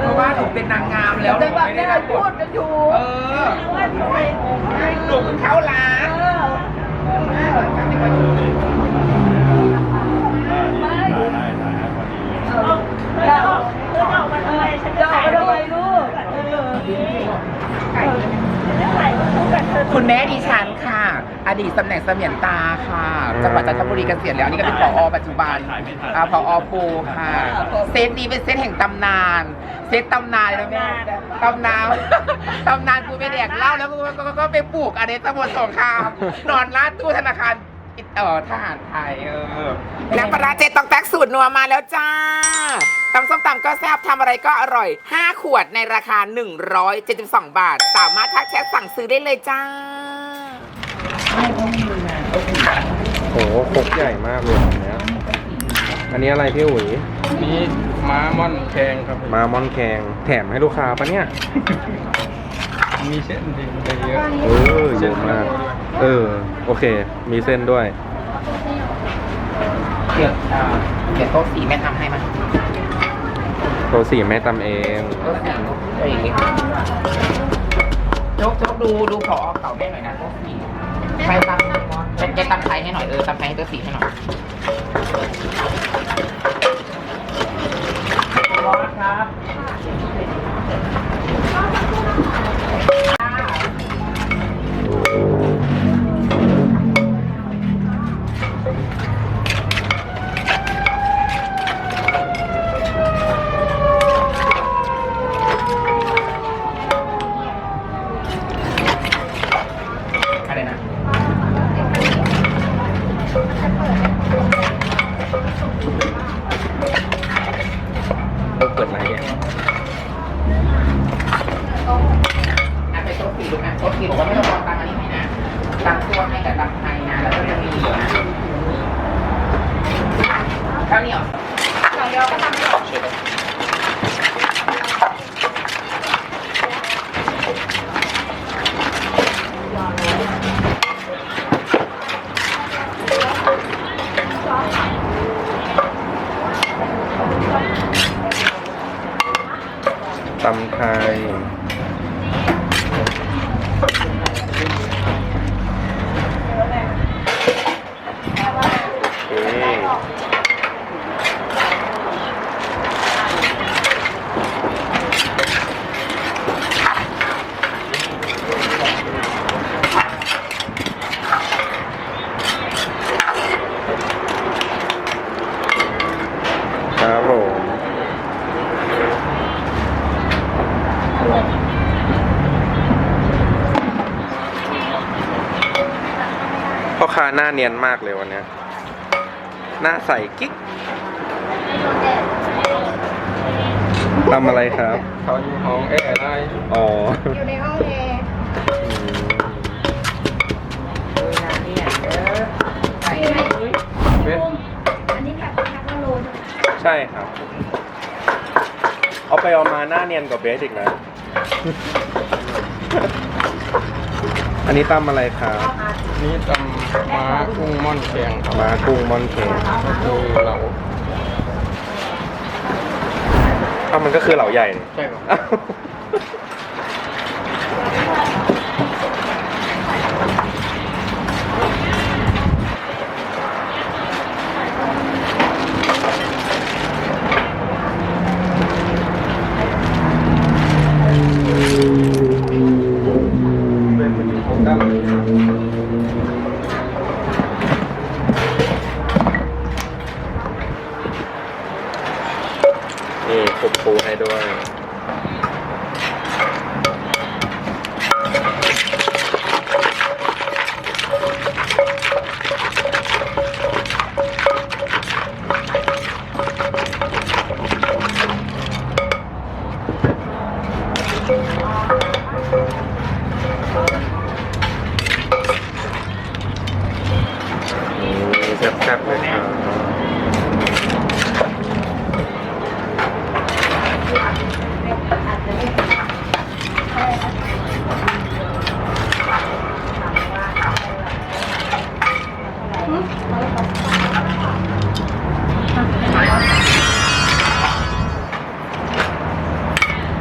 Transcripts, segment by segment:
เพราะว่าหนูเป็นนางงามแล้วหแต่นูว่าไม่แม่ได้รับบพูทดกันอยู่เออหนูเพิ่งเข้าร้านจะออกจะออกมาทำไมฉันจะออกมาทำไมลูก คุณแม่ดิฉันค่ะ อดีตตำแหน่งเสมียนตาค่ะจังหวัดจันทบุรีเกษียณแล้วอันนี่ก็เป็นผอปัจจุบันอ่าผอปูค่ะ เซตนี้เป็นเซตแห่งตำนาน เซตตำนานเลยนะแม่ตำนานตำนานกูไปแดกเหล้าแล้วก็ก็ก็ไปปลูกอะไรตำบลสงครามนอนร้านตู้ธนาคารเออทหารไทยเออน้ำปลาร้าเจตองแตกสูตรนัวมาแล้วจ้าตำส้มตำก็แซ่บทำอะไรก็อร่อย 5 ขวดในราคา 172 บาท สามารถทักแชทสั่งซื้อได้เลยจ้า โอ้โหครกใหญ่มากเลยอันเนี้ยอันนี้อะไรพี่อุ๋ยนี่ม้าม่อนแพงครับมามอนแคงแถมให้ลูกค้าปะเนี่ย มีเส้นจริงเยอะเออเยอะมาก เออ โอเค มีเส้นด้วย เดี๋ยวอ่าเดี๋ยวโต๊ะสีแม่ทำให้มั้ยโรสีแม่ตำเอง โต๊ะสีเอ้ยโจ๊กโจ๊กดูดูผอเก่าแม่หน่อยนะโต๊ะสี ไปตำเป็นแกตำไทยให้หน่อยเออตำไทยให้โต๊ะสีให้หน่อยรอนะครับ สีลูกนะโต๊ะสีบอกว่าไม่ต้องรอตังค์อันนี้ให้นะตังค์ตัวให้แต่ตังค์ไทยนะ แล้วก็จะมีเหลือนะข้าวเหนียวข้าวเหนียวก็ทำให้ออกตำไทยโอเคครับผมพ่อค้า หน้าเนียนมากเลยวันเนี้ยหน้าใสกิ๊กทำอะไรครับๆเขาอยู่ห้องแอร์ได้อ๋ออยู่ในห้องแอร์ใส่ไหมเว้นอันนี้แบบทักโลนใช่ครับ เอาไปเอามาหน้าเนียนกว่าเบสอีกนะ อันนี้ตำอะไรครับนี่ตำม้ากุ้งม่อนแพงครับมากุ้งมอนเคนก็คือเราเอ้ามันก็คือเหล่าใหญ่นี่ ใช่ครับ นี่คลุกปูให้ด้วยแซ่บๆเลยครับ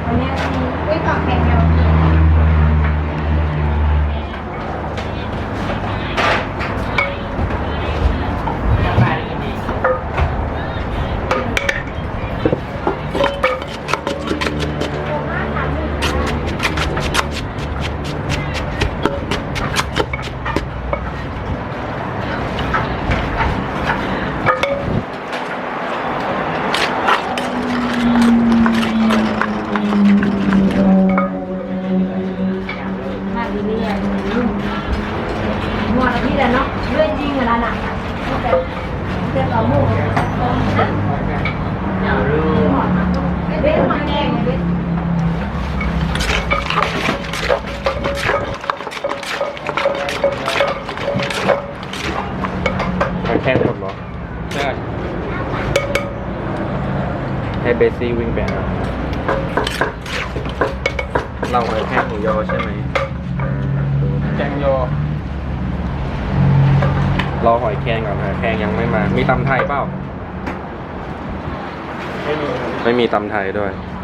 วันนี้มีกล้วยตอกแข็งเดียว แล้วพี่แหละเนาะเรื่องจริงเวลาหนักแต่เรื่องเราหมู่อย่าลืมเบ้มาแกงเบ้หอยแครงหมดเหรอ ใช่ให้เบสซี่วิ่งไปเอาเราหอยแครงหมูยอใช่ไหม แกงโย รอหอยแครงก่อนหอยแครงยังไม่มา มีตำไทยเปล่า ไม่มี ไม่มีตำไทยด้วยค